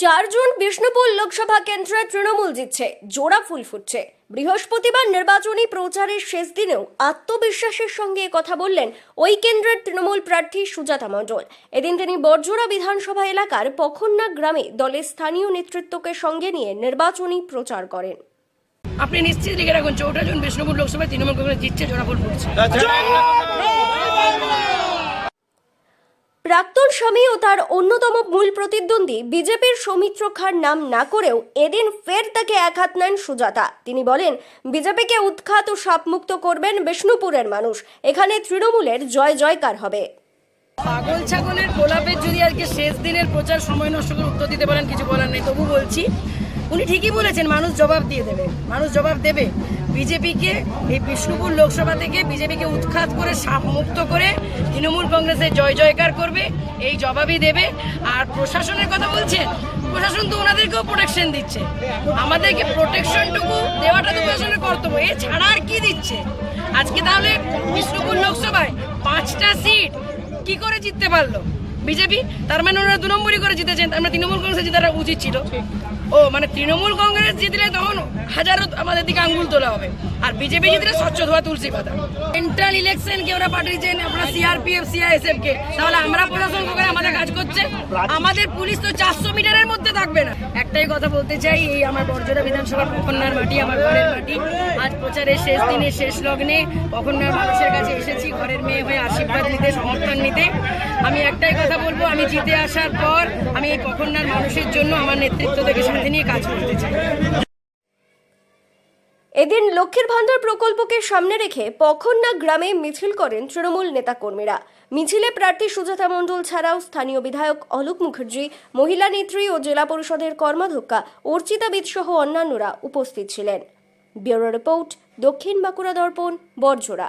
চারজন বিষ্ণুপুর লোকসভা কেন্দ্রে তৃণমূল জিতছে জোড়া ফুল ফুটছে। বৃহস্পতিবার নির্বাচনী প্রচারের শেষ দিনেও আত্মবিশ্বাসের সঙ্গে এ কথা বললেন ওই কেন্দ্রের তৃণমূল প্রার্থী সুজাতা মণ্ডল। এদিন তিনি বরজোড়া বিধানসভা এলাকার পখন্না গ্রামে দলের স্থানীয় নেতৃত্বকে সঙ্গে নিয়ে নির্বাচনী প্রচার করেন। আপনি নিশ্চিত লিখে রাখুন চৌঠা জুন বিষ্ণুপুর লোকসভায় তৃণমূল কংগ্রেস জিতছে জোড়াফুল ফুটছে! স্বামী ও তার অন্যতম মূল প্রতিদ্বন্দ্বী বিজেপির সৌমিত্র খার নাম না করেও এদিন ফের তাকে এক হাত নেন সুজাতা। তিনি বলেন, বিজেপিকে উৎখাত ও সাপমুক্ত করবেন বিষ্ণুপুরের মানুষ। এখানে তৃণমূলের জয় জয়কার হবে। পাগল ছাগলের গোলাপের যদি আজকে শেষ দিনের প্রচার সময় নষ্ট করে উত্তর দিতে পারেন, কিছু বলার নেই। তবু বলছি, উনি ঠিকই বলেছেন, মানুষ জবাব দিয়ে দেবে, মানুষ জবাব দেবে। বিজেপিকে, এই বিষ্ণুপুর লোকসভা থেকে বিজেপিকে উৎখাত করে মুক্ত করে তৃণমূল কংগ্রেসের জয় জয়কার করবে, এই জবাবই দেবে। আর প্রশাসনের কথা বলছেন প্রশাসন তো ওনাদেরকেও প্রোটেকশন দিচ্ছে। আমাদেরকে প্রোটেকশনটুকু দেওয়াটা তো প্রশাসনের কর্তব্য। এছাড়া আর কি দিচ্ছে? আজকে তাহলে বিষ্ণুপুর লোকসভায় পাঁচটা সিট কি করে জিততে পারল? বিজেপি, তার মানে ওনারা দু নম্বরই করে জিতেছেন তার মানে তৃণমূল কংগ্রেসে জেতাটা উচিত ছিল। ও মানে তৃণমূল কংগ্রেস জিতলে তখন হাজারো আমাদের দিকে আঙ্গুল তোলা হবে। আর বিজেপি জিতলে স্বচ্ছ ধোয়া তুলসী পাতা। সেন্ট্রাল ইলেকশন কে ওরা পাঠিয়েছেন আপনার সিআরপিএফ সিআইএসএফ কে। তাহলে আমরা প্রশাসন করে আমাদের কাজ করছে? আমাদের পুলিশ তো চারশো মিটারের মধ্যে থাকবে না। একটাই কথা বলতে চাই, এই আমার বর্জরা বিধানসভার কখনার মাটি, আমার ঘরের মাটি। আজ প্রচারের শেষ দিনে, শেষ লগ্নে কখনার মানুষের কাছে এসেছি, ঘরের মেয়ে হয়ে আশীর্বাদ নিতে, সমর্থন নিতে। আমি একটাই কথা বলব, আমি জিতে আসার পর আমি এই পখন্নার মানুষের জন্য আমার নেতৃত্ব থেকে নিয়ে কাজ করতে চাই। এদিন লক্ষ্মীর ভান্ডার প্রকল্পকে সামনে রেখে পখন্না গ্রামে মিছিল করেন তৃণমূল নেতাকর্মীরা। মিছিলে প্রার্থী সুজাতা মণ্ডল ছাড়াও স্থানীয় বিধায়ক অলোক মুখার্জি, মহিলা নেত্রী ও জেলা পরিষদের কর্মাধ্যক্ষা অর্চিতা বিদ সহ অন্যান্যরা উপস্থিত ছিলেন। ব্যুরো রিপোর্ট, দক্ষিণ বাঁকুড়া দর্পণ বরজোড়া